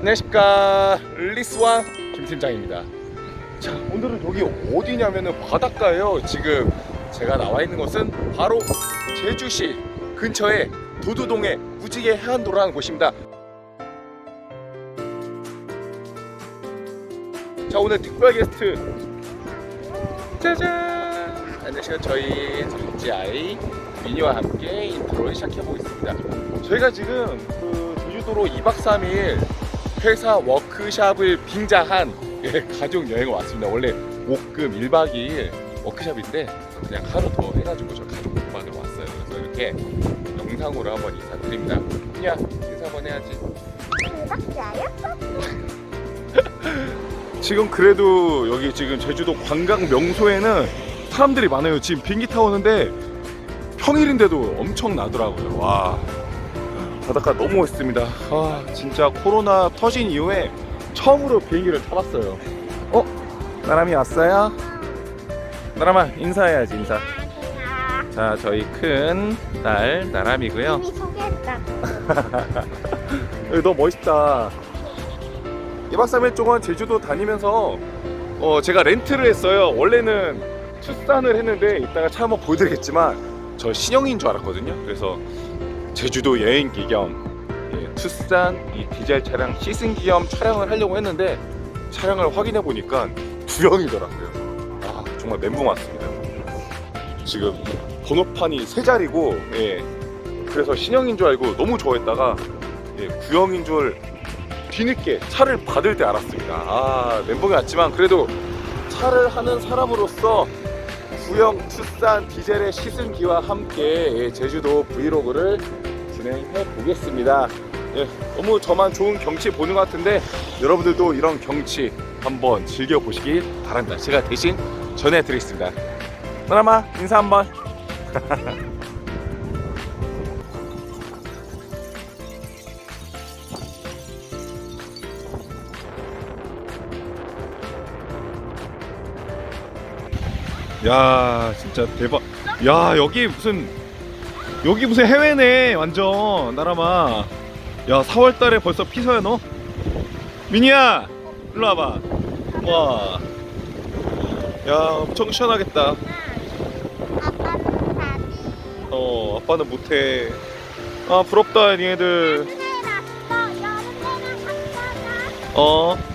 안녕하십니까 리스왕 김 팀장입니다. 자 오늘은 여기 어디냐면은 바닷가예요. 지금 제가 나와 있는 곳은 바로 제주시 근처에 도두동의 무지개 해안도라는 곳입니다. 자 오늘 특별 게스트 짜잔 안녕하세요 저희 GI 미니와 함께 인트로를 시작해 보겠습니다. 저희가 지금 그 제주도로 2박 3일 회사 워크샵을 빙자한 예, 가족 여행을 왔습니다. 원래 목금 1박 2일 워크샵인데 그냥 하루 더 해가지고 저 가족 동반으로 왔어요. 그래서 이렇게 영상으로 한번 인사드립니다. 야 인사 한번 해야지. 지금 그래도 여기 지금 제주도 관광 명소에는 사람들이 많아요. 지금 비행기 타고 오는데 평일인데도 엄청 나더라고요. 와 바닷가 너무 멋있습니다. 아 진짜 코로나 터진 이후에 처음으로 비행기를 타봤어요. 어 나람이 왔어요? 나람아 인사해야지 인사. 자 저희 큰 딸 나람이고요. 이미 소개했다. 여기 너무 멋있다. 2박 3일 동안 제주도 다니면서 어, 제가 렌트를 했어요. 원래는 투싼을 했는데 이따가 차 한번 보여드리겠지만 저 신형인 줄 알았거든요. 그래서 제주도 여행기 겸 예, 투싼 이 디젤 차량 시승기 겸 촬영을 하려고 했는데 차량을 확인해 보니까 구형이더라고요. 아 정말 멘붕 왔습니다. 지금 번호판이 세 자리고 예, 그래서 신형인 줄 알고 너무 좋아했다가 예, 구형인 줄 뒤늦게 차를 받을 때 알았습니다. 아, 멘붕이 왔지만 그래도 차를 하는 사람으로서 구형 투싼 디젤의 시승기와 함께 예, 제주도 브이로그를 진행해 보겠습니다. 예, 너무 저만 좋은 경치 보는 것 같은데 여러분들도 이런 경치 한번 즐겨 보시길 바랍니다. 제가 대신 전해드리겠습니다. 나라마 인사 한번. 야 진짜 대박. 야 여기 무슨 여기 무슨 해외네 완전 나라마. 야 4월달에 벌써 피서야 너? 미니야 일로 와봐. 와야 엄청 시원하겠다. 어 아빠는 못해. 아 부럽다 니네들. 여름에 났어.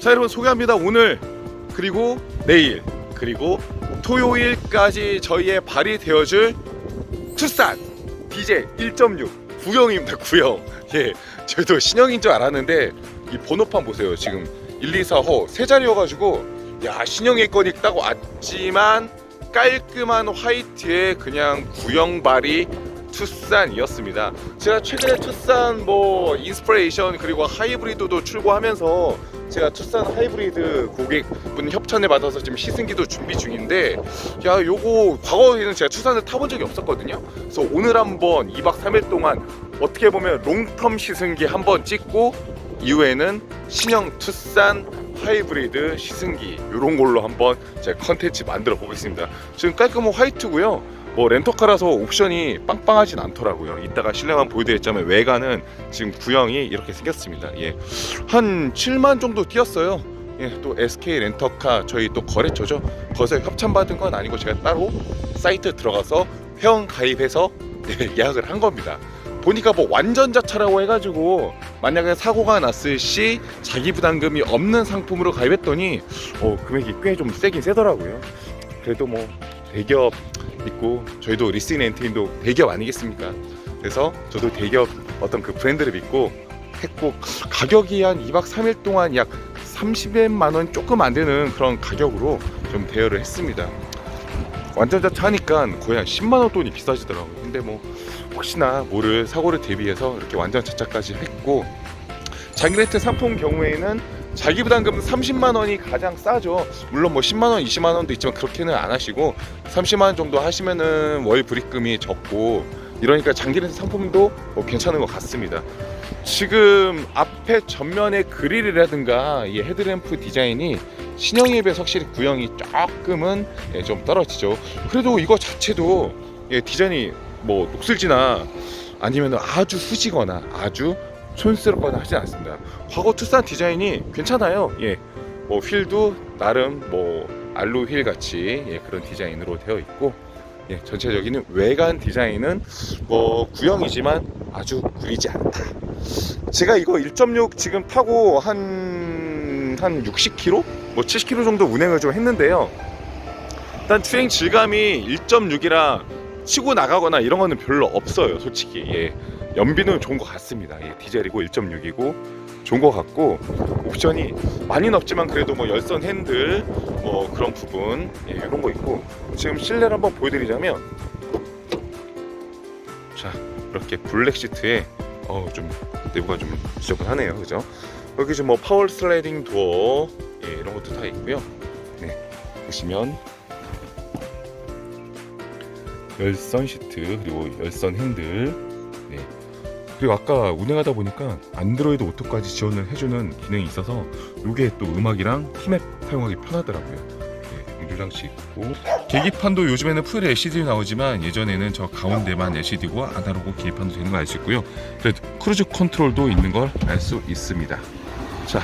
자 여러분 소개합니다. 오늘 그리고 내일 그리고 토요일까지 저희의 발휘되어줄 투싼 디젤 1.6 구형입니다 구형 예 저희도 신형인 줄 알았는데 이 번호판 보세요. 지금 1, 2, 4호 세 자리여가지고 야 신형일 거니 딱 왔지만 깔끔한 화이트에 그냥 구형 발이 투싼이었습니다. 제가 최근에 투싼 뭐 인스피레이션 그리고 하이브리드도 출고하면서 제가 투싼 하이브리드 고객분 협찬을 받아서 지금 시승기도 준비 중인데 야 요거 과거에는 제가 투싼을 타본 적이 없었거든요. 그래서 오늘 한번 2박 3일 동안 어떻게 보면 롱텀 시승기 한번 찍고 이후에는 신형 투싼 하이브리드 시승기 이런 걸로 한번 제가 컨텐츠 만들어 보겠습니다. 지금 깔끔한 화이트고요. 뭐 렌터카라서 옵션이 빵빵하진 않더라고요. 이따가 실내만 보여드렸자면 외관은 지금 구형이 이렇게 생겼습니다. 예, 한 7만 정도 뛰었어요. 예, 또 SK 렌터카 저희 또 거래처죠. 거기서 협찬 받은 건 아니고 제가 따로 사이트 들어가서 회원 가입해서 예, 예약을 한 겁니다. 보니까 뭐 완전자차라고 해가지고 만약에 사고가 났을 시 자기 부담금이 없는 상품으로 가입했더니 어, 금액이 꽤 좀 세긴 세더라고요. 그래도 뭐 대기업 있고 저희도 리스닝 엔트인도 대기업 아니겠습니까? 그래서 저도 대기업 어떤 그 브랜드를 믿고 했고 가격이 한 2박 3일 동안 약 30만 원 조금 안 되는 그런 가격으로 좀 대여를 했습니다. 완전자차 하니까 거의 한 10만 원 돈이 비싸지더라고요. 근데 뭐 혹시나 모를 사고를 대비해서 이렇게 완전자차까지 했고 장기 렌트 상품 경우에는 자기 부담금 30만 원이 가장 싸죠. 물론 뭐 10만 원, 20만 원도 있지만 그렇게는 안 하시고 30만 원 정도 하시면은 월 불입금이 적고 이러니까 장기렌트 상품도 뭐 괜찮은 것 같습니다. 지금 앞에 전면의 그릴이라든가 이 헤드램프 디자인이 신형에 비해 확실히 구형이 조금은 예, 좀 떨어지죠. 그래도 이거 자체도 예, 디자인이 뭐 녹슬지나 아니면 아주 후지거나 아주 촌스럽거나 하지 않습니다. 과거 투싼 디자인이 괜찮아요. 예, 뭐 휠도 나름 뭐 알로 휠 같이 예, 그런 디자인으로 되어 있고 예, 전체적인 외관 디자인은 뭐 구형이지만 아주 구리지 않다. 제가 이거 1.6 지금 타고 한, 한 60km? 뭐 70km 정도 운행을 좀 했는데요. 일단 주행 질감이 1.6이라 치고 나가거나 이런 거는 별로 없어요, 솔직히. 예. 연비는 좋은 것 같습니다. 예, 디젤이고 1.6이고 좋은 것 같고 옵션이 많이는 없지만 그래도 뭐 열선 핸들 뭐 그런 부분 예, 이런 거 있고 지금 실내를 한번 보여드리자면 자 이렇게 블랙 시트에 어 좀 내부가 좀 지저분하네요, 그죠? 여기 지금 뭐 파워 슬라이딩 도어 예, 이런 것도 다 있고요. 네 보시면 열선 시트 그리고 열선 핸들 네. 그리고 아까 운행하다 보니까 안드로이드 오토까지 지원을 해주는 기능이 있어서 이게 또 음악이랑 티맵 사용하기 편하더라고요. 네, 유리장치 있고 계기판도 요즘에는 풀 LCD 나오지만 예전에는 저 가운데만 LCD고 아날로그 계기판도 되는 거 알 수 있고요. 그래도 크루즈 컨트롤도 있는 걸 알 수 있습니다. 자,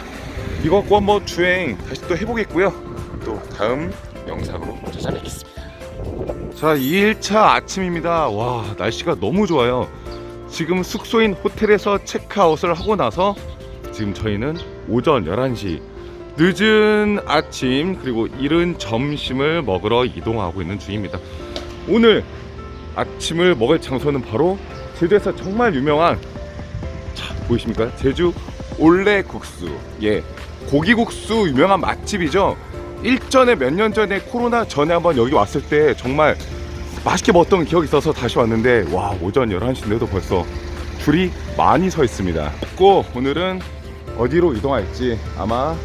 이거 갖고 한번 주행 다시 또 해보겠고요. 또 다음 영상으로 찾아뵙겠습니다. 자, 2일차 아침입니다. 와, 날씨가 너무 좋아요. 지금 숙소인 호텔에서 체크아웃을 하고 나서 지금 저희는 오전 11시 늦은 아침 그리고 이른 점심을 먹으러 이동하고 있는 중입니다. 오늘 아침을 먹을 장소는 바로 제주에서 정말 유명한 자, 보이십니까? 제주 올레국수. 예. 고기국수 유명한 맛집이죠. 일전에 몇 년 전에 코로나 전에 한번 여기 왔을 때 정말 맛있게 먹었던 기억이 있어서 다시 왔는데 와 오전 11시인데도 벌써 줄이 많이 서 있습니다. 꼭 오늘은 어디로 이동할지 아마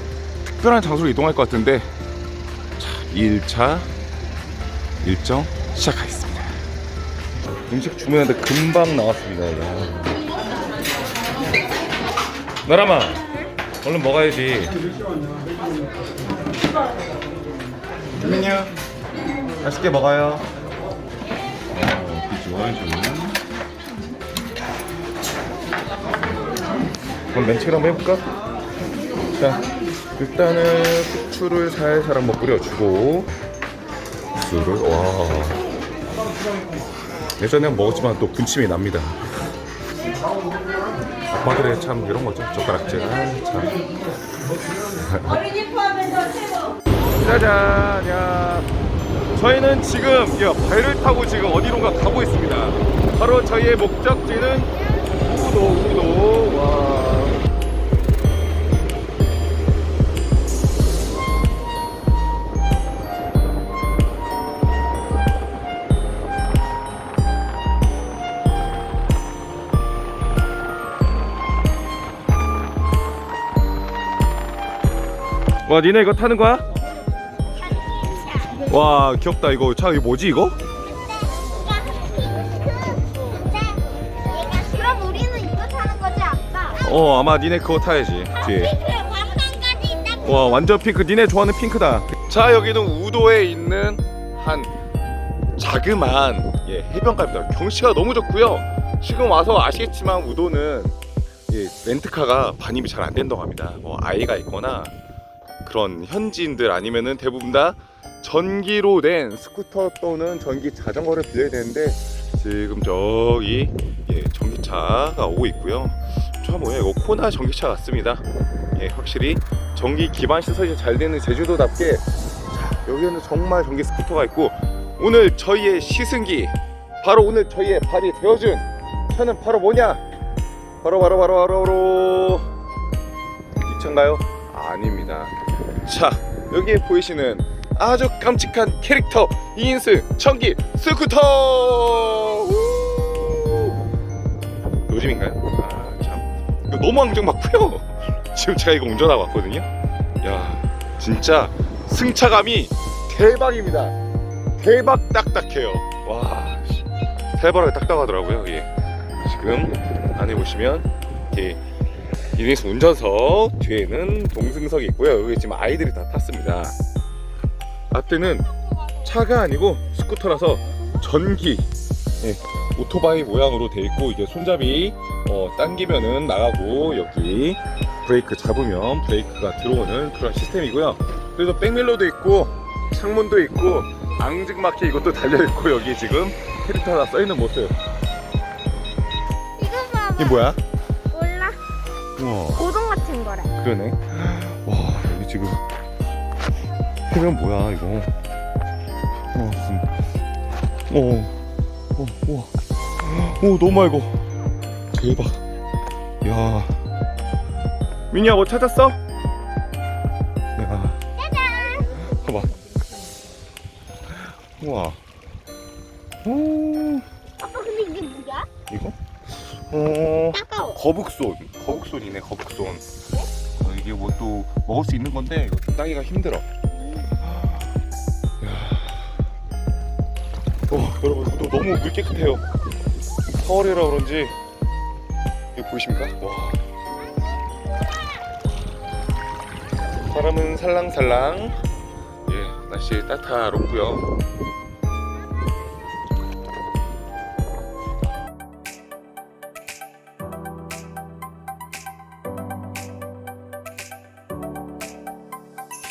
특별한 장소로 이동할 것 같은데 자 2일차 일정 시작하겠습니다. 음식 주문했는데 금방 나왔습니다 야. 나라마 얼른 먹어야지. 안녕 맛있게 먹어요 비주얼 그럼 맨체를 한번 해볼까? 자 일단은 후추를 살살 한번 뿌려주고 술을 와. 예전에 먹었지만 또 군침이 납니다. 아빠들의 참 이런 거죠. 젓가락질. 아, 참. 짜잔 야 저희는 지금 야, 배를 타고 지금 어디론가 가고 있습니다. 바로 저희의 목적지는 우도 우도. 와. 와, 니네 이거 타는 거야? 와, 귀엽다. 이거 차 이거 뭐지 이거? 그럼 우리는 이거 타는 거지 아빠? 어, 아마 니네 그거 타야지. 뒤에. 왕관까지 있다. 와, 완전 핑크. 니네 좋아하는 핑크다. 자, 여기는 우도에 있는 한 자그만 예, 해변가입니다. 경치가 너무 좋고요. 지금 와서 아시겠지만 우도는 예, 렌트카가 반입이 잘 안 된다고 합니다. 뭐 아이가 있거나 그런 현지인들 아니면은 대부분 다 전기로 된 스쿠터 또는 전기 자전거를 빌려야 되는데 지금 저기 예, 전기차가 오고 있고요. 저 뭐야 이거 코나 전기차 같습니다. 예, 확실히 전기 기반 시설이 잘 되는 제주도답게 자, 여기에는 정말 전기 스쿠터가 있고 오늘 저희의 시승기 바로 오늘 저희의 발이 되어준 차는 바로 뭐냐? 바로 바로 바로 바로 바로 이 차인가요? 아닙니다. 자 여기에 보이시는 아주 깜찍한 캐릭터 이인승 전기 스쿠터 우! 요즘인가요? 아참 이거 너무 앙증 맞고요 지금 제가 이거 운전하고 왔거든요. 야, 진짜 승차감이 대박입니다. 대박 딱딱해요. 와, 씨, 살벌하게 딱딱하더라고요. 예. 지금 안에 보시면 이렇게 1인승 운전석 뒤에는 동승석이 있고요. 여기 지금 아이들이 다 탔습니다. 앞에는 차가 아니고 스쿠터라서 전기 예, 오토바이 모양으로 돼 있고 이게 손잡이 어, 당기면은 나가고 여기 브레이크 잡으면 브레이크가 들어오는 그런 시스템이고요. 그래서 백밀러도 있고 창문도 있고 앙증맞게 이것도 달려 있고 여기 지금 캐릭터 하나 써 있는 모습. 이거 뭐야? 그러네. 와 여기 지금 해면 뭐야 이거? 어 무슨? 어, 어, 우와, 오 너무 맑어. 대박. 야, 민이야 뭐 찾았어? 야, 짜잔. 봐봐. 우와. 오, 아빠 근데 이게 뭐야? 이거? 어. 따가워. 거북손 거북손이네 거북손 어, 이게 뭐 또 먹을 수 있는 건데 이거 좀 따기가 힘들어. 어, 여러분 또 너무 물 깨끗해요. 4월이라 그런지. 이거 보이십니까? 와. 사람은 살랑살랑. 예 날씨 따뜻하고요